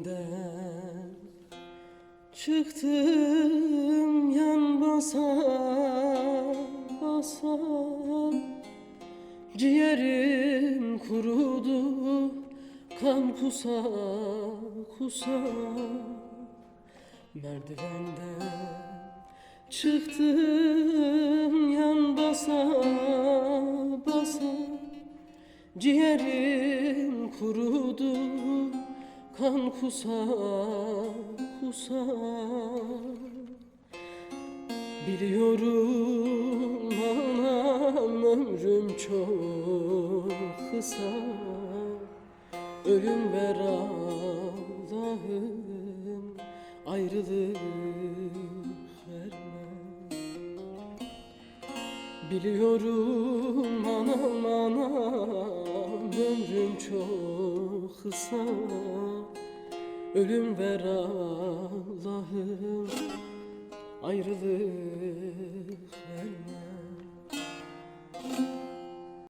Merdivenden çıktım yan basa basa. Ciğerim kurudu kan kusa kusa. Merdivenden çıktım yan basa basa. Ciğerim kurudu kan kusa kusa Biliyorum anam ömrüm çok kısa. Ölüm ver Allah'ım ayrılık verme Biliyorum anam anam ömrüm çok kısa Ölüm ver Allah'ım. Ayrılık